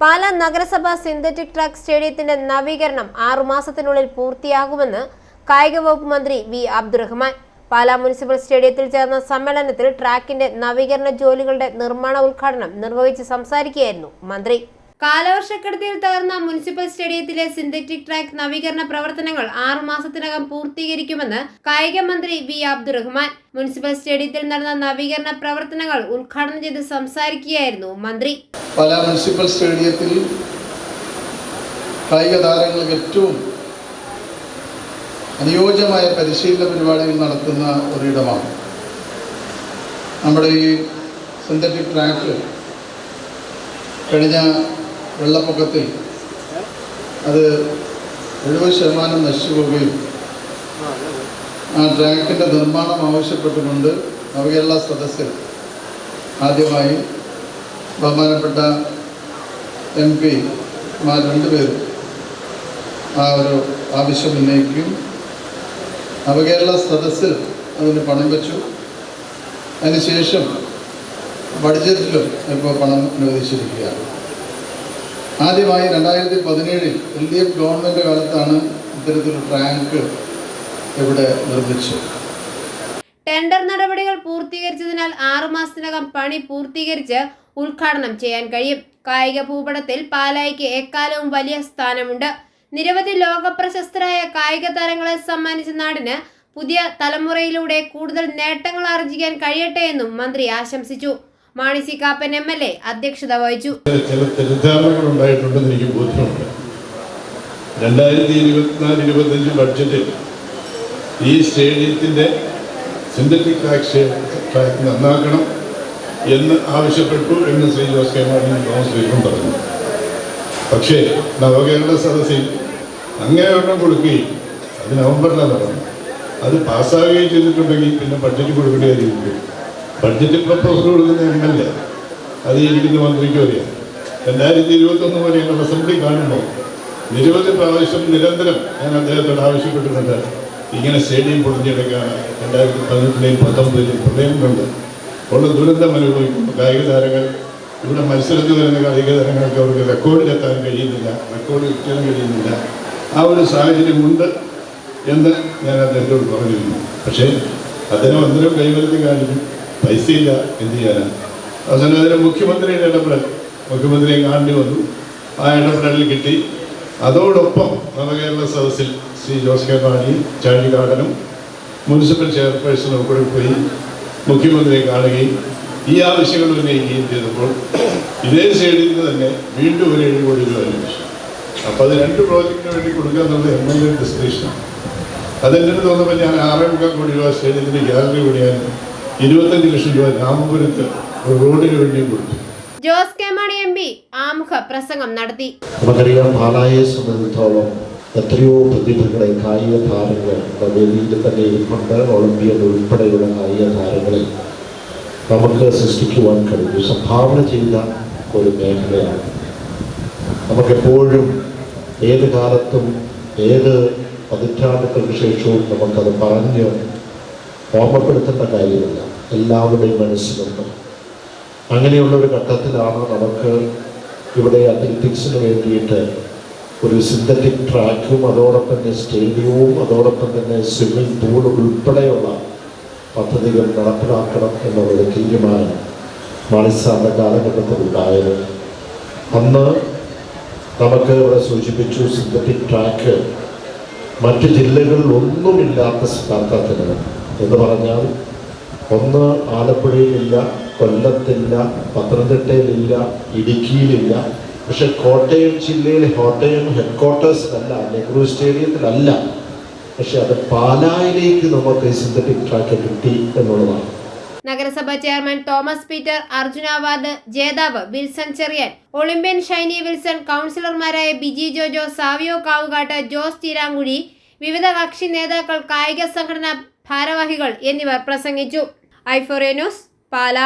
പാലാ നഗരസഭ synthetic track സ്റ്റേഡിയത്തിന്റെ നവീകരണം ആറുമാസത്തിനുള്ളിൽ പൂർത്തിയാകുമെന്ന് കായിക വകുപ്പ് മന്ത്രി വി അബ്ദുറഹ്മാൻ. പാലാ മുനിസിപ്പൽ സ്റ്റേഡിയത്തിൽ ചേർന്ന സമ്മേളനത്തിൽ ട്രാക്കിന്റെ നവീകരണ ജോലികളുടെ നിർമ്മാണ ഉദ്ഘാടനം നിർവഹിച്ച് സംസാരിക്കുകയായിരുന്നു മന്ത്രി. കാലവർഷക്കെടുതിയിൽ തകർന്ന മുനിസിപ്പൽ സ്റ്റേഡിയത്തിലെ സിന്തറ്റിക് ട്രാക്ക് നവീകരണ പ്രവർത്തനങ്ങൾ ആറുമാസത്തിനകം പൂർത്തീകരിക്കുമെന്ന് കായിക മന്ത്രി വി അബ്ദുറഹ്മാൻ. മുനിസിപ്പൽ സ്റ്റേഡിയത്തിൽ നടന്ന നവീകരണ പ്രവർത്തനങ്ങൾ ഉദ്ഘാടനം ചെയ്ത് സംസാരിക്കുകയായിരുന്നു മന്ത്രി. പല മുനിസിപ്പൽ സ്റ്റേഡിയത്തിൽ കായിക താരങ്ങൾക്ക് ഏറ്റവും അനുയോജ്യമായ പരിശീലന പരിപാടികൾ നടത്തുന്ന ഒരിടമാണ്. നമ്മുടെ ഈ സിന്തറ്റിക് ട്രാക്ക് കഴിഞ്ഞ വെള്ളപ്പൊക്കത്തിൽ. അത് എഴുപത് ശതമാനം നശിച്ചു പോവുകയും ആ ട്രാക്കിന്റെ നിർമ്മാണം ആവശ്യപ്പെട്ടുകൊണ്ട് നവകേരള സദസ്സിൽ ആദ്യമായി ബഹുമാനപ്പെട്ട എം പി മാർ രണ്ടുപേരും ആ ഒരു ആവശ്യം ഉന്നയിക്കും നവകേരള സദസ്സിൽ അതിന് പണം വെച്ചു. അതിനുശേഷം ബഡ്ജറ്റിലും ഇപ്പോൾ പണം അനുവദിച്ചിരിക്കുകയാണ്. ആദ്യമായി രണ്ടായിരത്തി പതിനേഴിൽ എൽ ഡി എഫ് ഗവൺമെന്റ് കാലത്താണ് ഇത്തരത്തിലൊരു ടാങ്ക് ഇവിടെ നിർമ്മിച്ചത്. ടെൻഡർ നടപടികൾ പൂർത്തീകരിച്ചതിനാൽ ആറുമാസത്തിനകം പണി പൂർത്തീകരിച്ച് ഉദ്ഘാടനം ചെയ്യാൻ കഴിയും. കായിക ഭൂപടത്തിൽ പാലായിക്ക് എക്കാലവും വലിയ സ്ഥാനമുണ്ട്. നിരവധി ലോകപ്രശസ്തരായ കായിക താരങ്ങളെ സമ്മാനിച്ച നാടിന് പുതിയ തലമുറയിലൂടെ കൂടുതൽ നേട്ടങ്ങൾ ആർജിക്കാൻ കഴിയട്ടെ എന്നും മന്ത്രി ആശംസിച്ചു. Mani C Kappan M L A അധ്യക്ഷത വഹിച്ചു. ചില ബോധ്യമുണ്ട്. രണ്ടായിരത്തി ഇരുപത്തിനാല് ഇരുപത്തഞ്ച് ബഡ്ജറ്റിൽ ഈ സ്റ്റേഡിയത്തിന്റെ സിന്തറ്റിക് ട്രാക്ക് ട്രാക്ക് നന്നാക്കണം എന്ന് ആവശ്യപ്പെട്ടു എന്ന് ശ്രീ ജോസ് കെ മാണി തോമസ് ഐസക്കും പറഞ്ഞു. പക്ഷേ നവകേരള സദസ്സിൽ അങ്ങനെ ഒരെണ്ണം കൊടുക്കുകയും അത് നവംബറിലാണ് നടന്നു അത് പാസ്സാവുകയും ചെയ്തിട്ടുണ്ടെങ്കിൽ പിന്നെ ബഡ്ജറ്റ് കൊടുക്കേണ്ടി കാര്യമില്ല ബഡ്ജറ്റ് പ്രപ്പോസൽ കൊടുക്കുന്ന എം എൽ എ അത് ഇരിക്കുന്ന മന്ത്രിക്കും അറിയാം. രണ്ടായിരത്തി ഇരുപത്തൊന്ന് വരെ ഞങ്ങൾ അസംബ്ലി കാണുമ്പോൾ നിരവധി പ്രാവശ്യം നിരന്തരം ഞാൻ അദ്ദേഹത്തോട് ആവശ്യപ്പെട്ടിട്ടുണ്ട്. ഇങ്ങനെ സ്റ്റേഡിയം പൊളിഞ്ഞെടുക്കാൻ രണ്ടായിരത്തി പതിനെട്ടിലെയും പത്തൊമ്പതിലെയും പ്രളയം കൊണ്ട്. ഉള്ള ദുരന്തം അനുഭവിക്കുന്നു കായിക താരങ്ങൾ ഇവിടെ മത്സരത്തിൽ വരുന്ന കായിക താരങ്ങൾക്ക് അവർക്ക് റെക്കോർഡിലെത്താൻ കഴിയുന്നില്ല റെക്കോർഡ് വിൽക്കാൻ കഴിയുന്നില്ല. ആ ഒരു സാഹചര്യമുണ്ട് എന്ന് ഞാൻ അദ്ദേഹത്തോട് പറഞ്ഞിരുന്നു. പക്ഷേ അദ്ദേഹം അന്തരം കൈവരുത്തി കാണിക്കും. പൈസയില്ല എന്ത് ചെയ്യാനാണ് അവസാനം അതിന് മുഖ്യമന്ത്രിയുടെ ഇടപെടൽ. മുഖ്യമന്ത്രിയെ കാണേണ്ടി വന്നു. ആ ഇടപെടലിൽ കിട്ടി. അതോടൊപ്പം നവകേരള സദസ്സിൽ ശ്രീ ജോസ് കെ മാണിയും ചാഴികാടനും മുനിസിപ്പൽ ചെയർപേഴ്സണും കൂടെ പോയി മുഖ്യമന്ത്രിയെ കാണുകയും ഈ ആവശ്യങ്ങൾ ഉന്നയിക്കുകയും ചെയ്തപ്പോൾ ഇതേ സൈഡിൽ നിന്ന് തന്നെ വീണ്ടും ഒരു ഏഴ് കോടി രൂപ ലഭിച്ചു. അപ്പോൾ അത് രണ്ട് പ്രോജക്റ്റിന് വേണ്ടി കൊടുക്കുക എന്നുള്ളത് എം എൽ എ ഡിസ്ക്രിപ്ഷനാണ് അതെന്നെ തോന്നുമ്പോൾ ഞാൻ ആറേ മുക്കാൽ കോടി രൂപ സ്റ്റേഡിയത്തിന്റെ ഗ്യാലറി പണിയാൻ ഇരുപത്തഞ്ച് ലക്ഷം രൂപ രാമപുരത്ത് റോഡിന് വേണ്ടിയും കൊടുത്തു. Jose K Mani M P ആമുഖ പ്രസംഗം നടത്തി. നമുക്കറിയാം പാലായെ സംബന്ധിച്ചോളം എത്രയോ പ്രതിഭകളെ കായിക താരങ്ങൾ വേദിയിൽ തന്നെ ഇരിപ്പുണ്ട്. ഒളിമ്പിയൻ ഉൾപ്പെടെയുള്ള കായിക താരങ്ങളെ നമുക്ക് സൃഷ്ടിക്കുവാൻ കഴിഞ്ഞു. സംഭാവന ചെയ്ത ഒരു മേഖലയാണ്. നമുക്കെപ്പോഴും ഏത് കാലത്തും ഏത് പതിറ്റാണ്ടുകൾക്ക് ശേഷവും നമുക്കത് പറഞ്ഞ് ഓർമ്മപ്പെടുത്തേണ്ട കാര്യമില്ല. എല്ലാവരുടെയും മനസ്സിലുണ്ട്. അങ്ങനെയുള്ള ഒരു ഘട്ടത്തിലാണ് നമുക്ക് ഇവിടെ അത്ലറ്റിക്സിന് വേണ്ടിയിട്ട് ഒരു സിന്തറ്റിക് ട്രാക്കും അതോടൊപ്പം തന്നെ സ്റ്റേഡിയവും അതോടൊപ്പം തന്നെ സ്വിമ്മിംഗ് പൂൾ ഉൾപ്പെടെയുള്ള പദ്ധതികൾ നടപ്പിലാക്കണം എന്നുള്ളൊരു തീരുമാനം മാണിസാറിന്റെ കാലഘട്ടത്തിൽ ഉണ്ടായത് അന്ന് നമുക്ക് ഇവിടെ സൂചിപ്പിച്ചു സിന്തറ്റിക് ട്രാക്ക് മറ്റ് ജില്ലകളിൽ ഒന്നുമില്ലാത്ത സ്ഥലത്തിന് എന്ന് പറഞ്ഞാൽ ഒന്ന് ആലപ്പുഴയിലില്ല കൊല്ലത്തില്ല പത്തനംതിട്ടയിലില്ല ഇടുക്കിയിലില്ല. പക്ഷെ കോട്ടയം ജില്ലയിൽ കോട്ടയം ഹെഡ് ക്വാർട്ടേഴ്സിലല്ല നെഹ്റു സ്റ്റേഡിയത്തിലല്ല. പക്ഷെ അത് പാലായിലേക്ക് നമുക്ക് സിന്തറ്റിക് ട്രാക്ക് കിട്ടി എന്നുള്ളതാണ്. നഗരസഭ chairman Thomas Peter Arjuna award ജേതാവ് വിൽസൺ ചെറിയൻ ഒളിമ്പ്യൻ ഷൈനി വിൽസൺ കൗൺസിലർമാരായ ബിജി ജോജോ സാവിയോ കാവുകാട്ട് ജോസ് ചീരാങ്കുഴി വിവിധ കക്ഷി നേതാക്കൾ കായിക സംഘടനാ ഭാരവാഹികൾ എന്നിവർ പ്രസംഗിച്ചു. ഐഫോറിയ ന്യൂസ് പാല.